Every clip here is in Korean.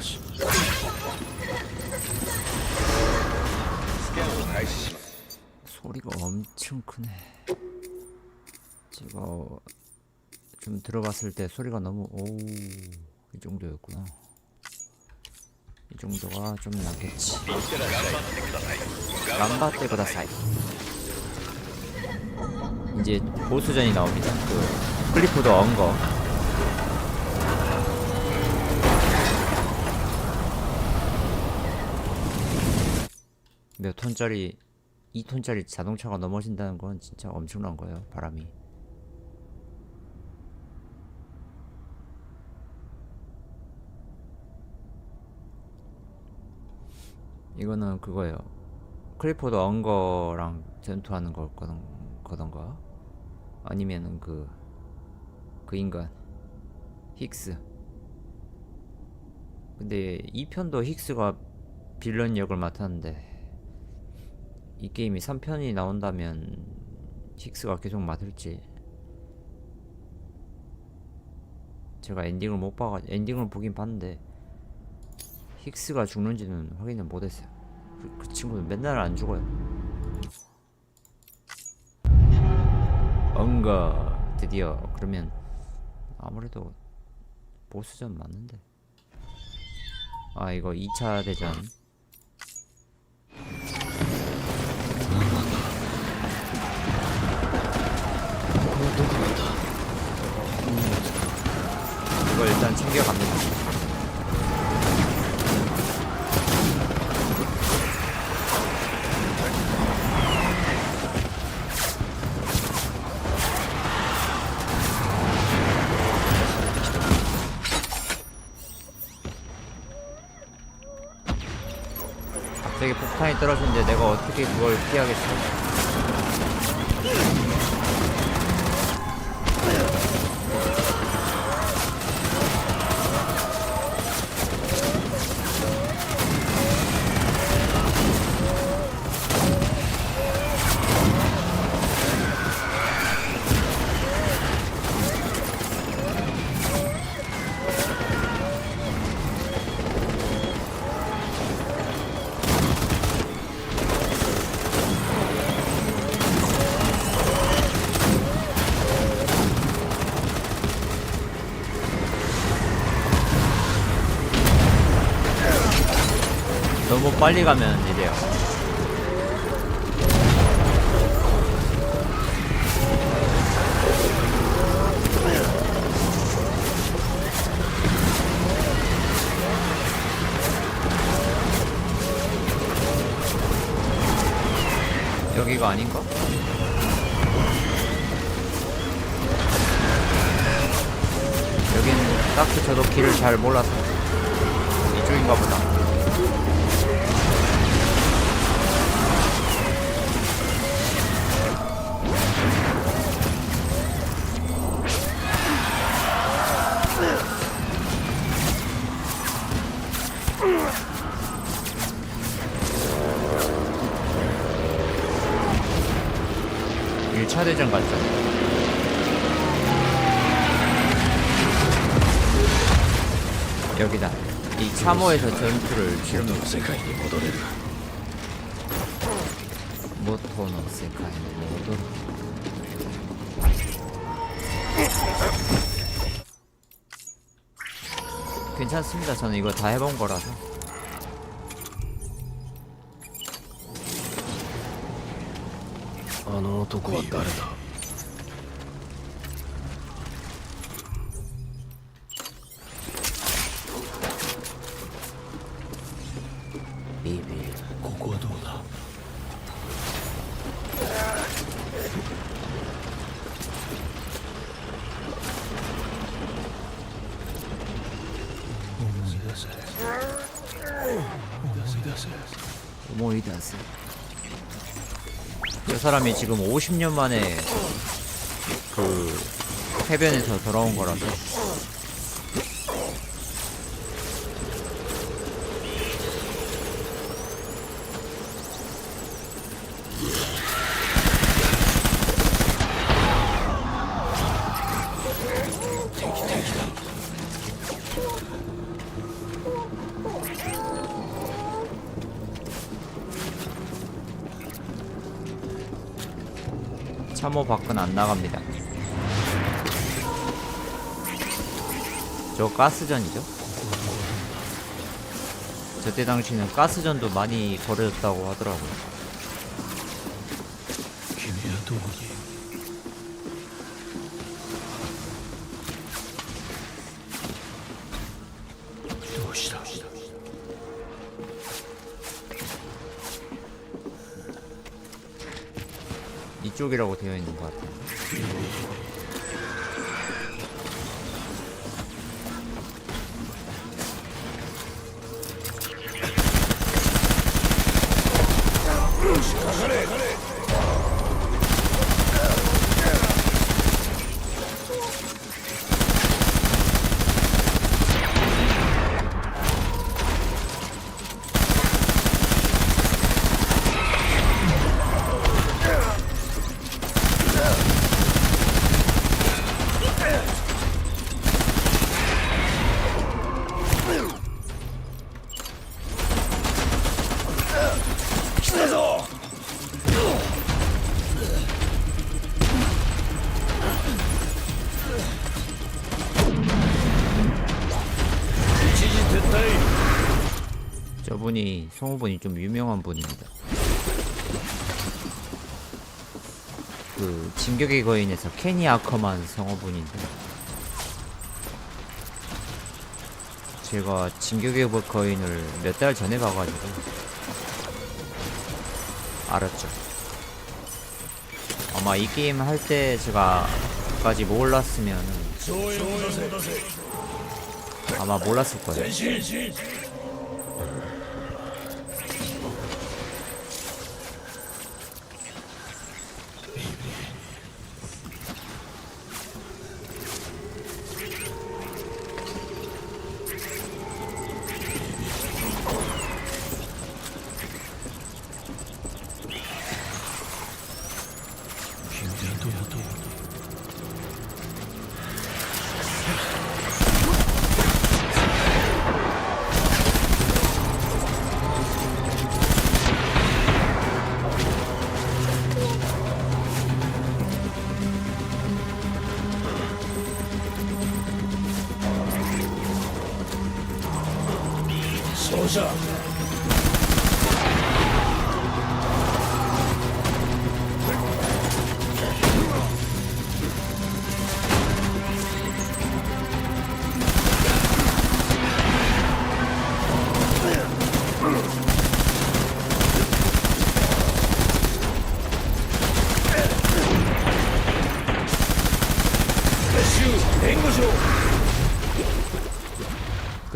し 소리가 엄청 크네. 제가 좀 들어봤을 때 소리가 너무 오이 정도였구나. 이 정도가 좀 나겠지. 람바떼 보다사이. 이제 보스전이 나옵니다. 그 클리프도 언거. 몇 톤짜리 2톤짜리 자동차가 넘어진다는 건 진짜 엄청난 거예요 바람이. 이거는 그거예요. 클리포드 언거랑 전투하는 걸 거던, 거던가? 아니면은 그, 그 인간 힉스. 근데 2편도 힉스가 빌런 역을 맡았는데 이 게임이 3편이 나온다면 힉스가 계속 맡을지. 제가 엔딩을 못 봐가 엔딩을 보긴 봤는데 힉스가 죽는지는 확인을 못했어요. 그, 그 친구는 맨날 안 죽어요. 언가 드디어 그러면 아무래도 보스전 맞는데. 아 이거 2차 대전 이거 일단 챙겨갑니다. 갑자기 폭탄이 떨어졌는데 내가 어떻게 그걸 피하겠어? 빨리 가면 이래요. 여기가 아닌가? 여기는 딱히 저도 길을 잘 몰라서 이쪽인가 보다. 차례장 같죠. 여기다. 이 3호에서 전투를 치르는 모토노 세카이 모도로 괜찮습니다. 저는 이거 다 해본 거라서. あの男は誰だ？ 저 사람이 지금 50년 만에 그 해변에서 돌아온 거라서 참호 밖은 안 나갑니다. 저 가스전이죠? 저때 당시는 가스전도 많이 버려졌다고 하더라고요. 이쪽이라고 되어 있는 것 같아요. 저분이 성우분이 좀 유명한 분입니다. 그 진격의 거인에서 케니 아커만 성우분인데 제가 진격의 거인을 몇 달 전에 봐가지고 알았죠. 아마 이 게임 할 때 제가까지 몰랐으면 아마 몰랐을 거예요.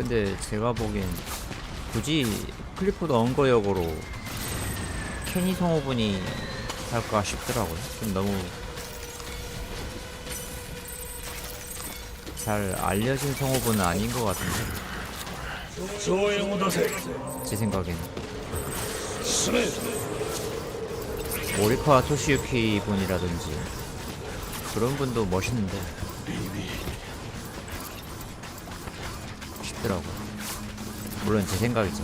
근데 제가 보기엔 굳이 클리포드 언거역으로 케니 성우분이 할까 싶더라고요. 좀 너무 잘 알려진 성우분은 아닌 것 같은데. 제 생각에는 모리카 토시유키 분이라든지 그런 분도 멋있는데. 싶더라고. 물론 제 생각이죠.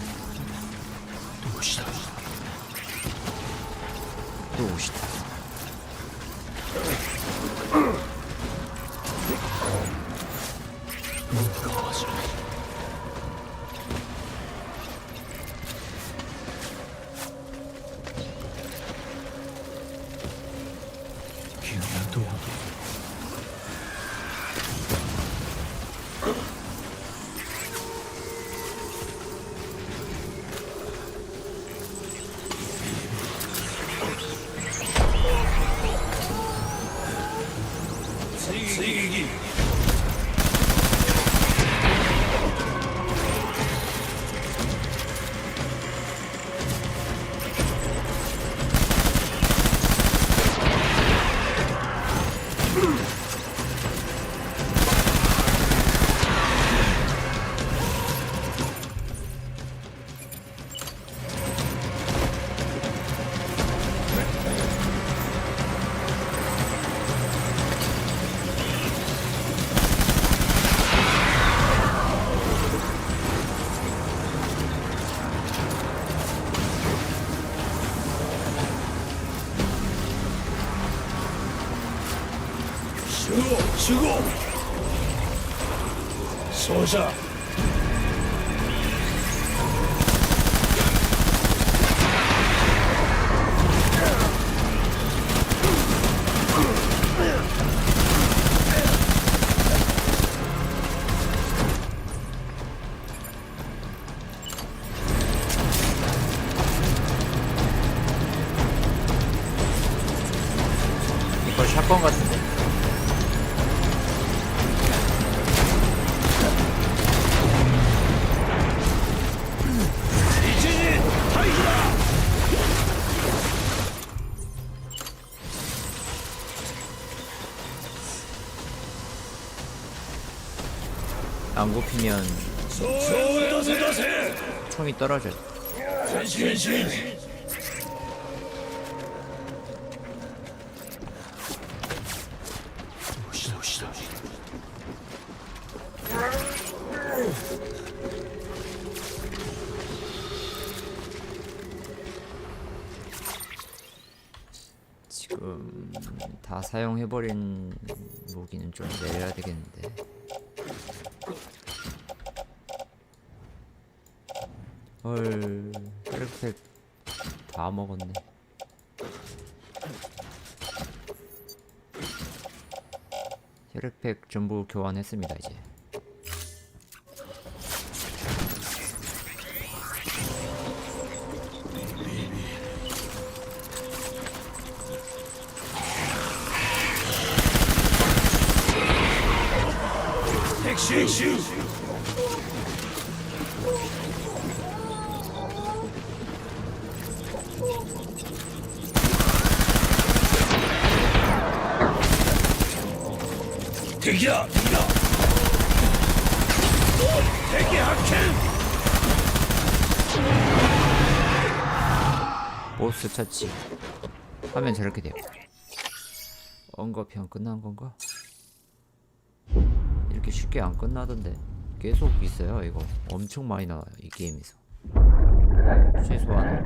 또 오시다. 또 오시다. 무거워서. 소자 소다세 총이 떨어져. 지금 다 사용해버린 무기는 좀 내려야 되겠는데 헐 혈액팩 다 먹었네. 혈액팩 전부 교환했습니다 이제. 택시 택시 대기야 대기야 보스 처치 하면 저렇게 돼요. 언급이 안 끝난 건가? 이렇게 쉽게 안 끝나던데. 계속 있어요 이거. 엄청 많이 나와요 이 게임에서. 최소한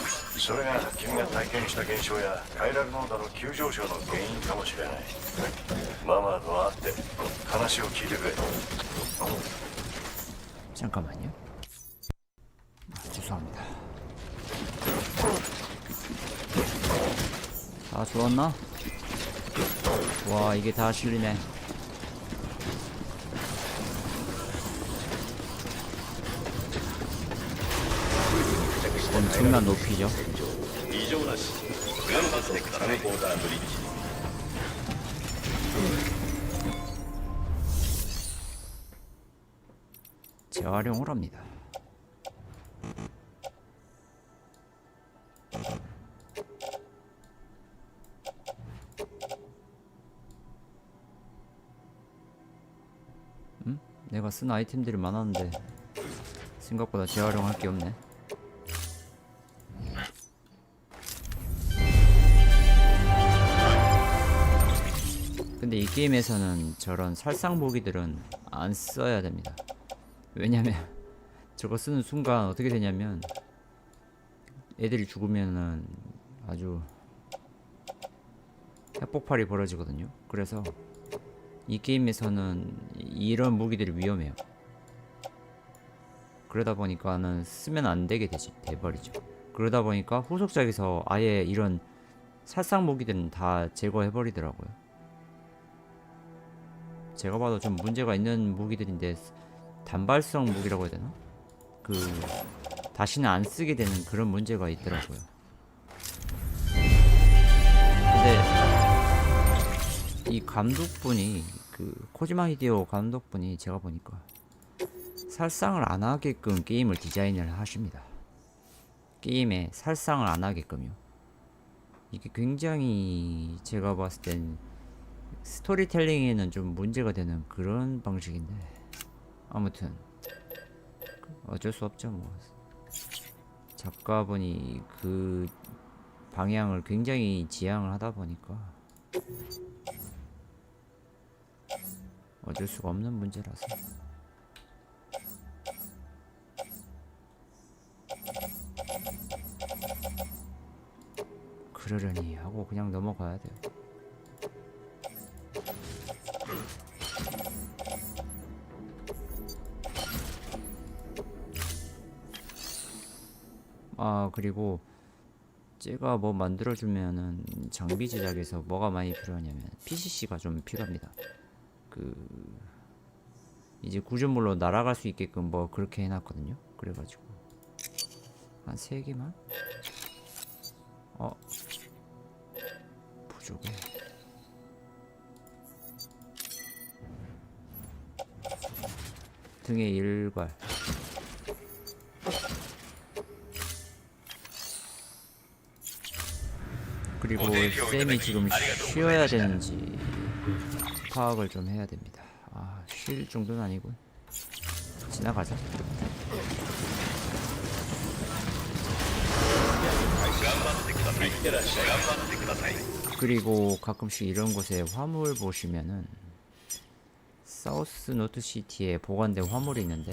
それが君が体験した現象や快楽濃度の急上昇の原因かもしれないママと会って話を聞いてくれ 잠깐만요. 아, 죄송합니다. 다 주웠나? 와 이게 다 실리네. 엄청난 높이죠. 재활용을 합니다. 음? 내가 쓴 아이템들이 많았는데 생각보다 재활용할 게 없네. 근데 이 게임에서는 저런 살상 무기들은 안 써야 됩니다. 왜냐면 저거 쓰는 순간 어떻게 되냐면 애들이 죽으면은 아주 핵폭발이 벌어지거든요. 그래서 이 게임에서는 이런 무기들이 위험해요. 그러다 보니까는 쓰면 안 되게 되지 돼버리죠. 그러다 보니까 후속작에서 아예 이런 살상 무기들은 다 제거해 버리더라고요. 제가 봐도 좀 문제가 있는 무기들인데 단발성 무기라고 해야 되나? 그 다시는 안 쓰게 되는 그런 문제가 있더라고요. 근데 이 감독분이 그 코지마 히데오 감독분이 제가 보니까 살상을 안 하게끔 게임을 디자인을 하십니다. 게임에 살상을 안 하게끔요. 이게 굉장히 제가 봤을 땐 스토리텔링에는 좀 문제가 되는 그런 방식인데. 아무튼 어쩔 수 없죠 뭐. 작가분이 그 방향을 굉장히 지향을 하다 보니까 어쩔 수가 없는 문제라서. 그러려니 하고 그냥 넘어가야 돼요. 아 그리고 제가 뭐 만들어주면은 장비 제작에서 뭐가 많이 필요하냐면 PCC가 좀 필요합니다. 그 이제 구조물로 날아갈 수 있게끔 뭐 그렇게 해놨거든요. 그래가지고 한 세 개만. 어 부족해. 등에 일괄. 그리고 쌤이 지금 쉬어야 되는지 파악을 좀 해야 됩니다. 아, 쉴 정도는 아니고 지나가자. 그리고 가끔씩 이런 곳에 화물 보시면은 사우스 노트 시티에 보관된 화물이 있는데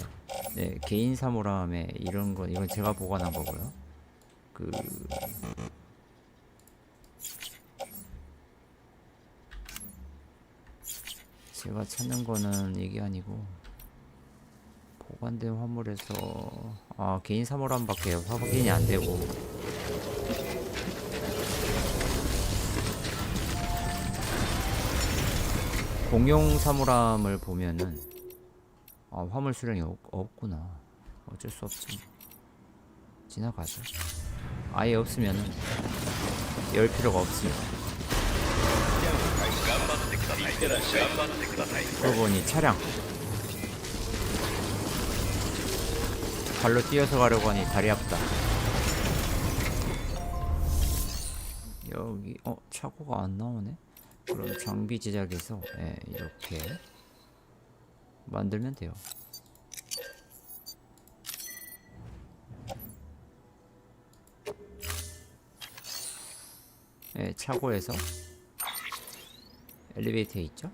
네, 개인 사물함에 이런 거 이건 제가 보관한 거고요. 그 제가 찾는 거는 이게 아니고 보관된 화물에서 아 개인 사물함밖에 확인이 안 되고. 공용 사물함을 보면은 아 화물 수량이 없, 없구나. 어쩔 수 없지. 지나가자 아예 없으면은 열 필요가 없습니다 그러고 보니 차량. 발로 뛰어서 가려고 하니 다리 아프다. 여기 어 차고가 안 나오네? 그럼 장비 제작에서 예, 이렇게 만들면 돼요. 예, 차고에서 엘리베이터에 있죠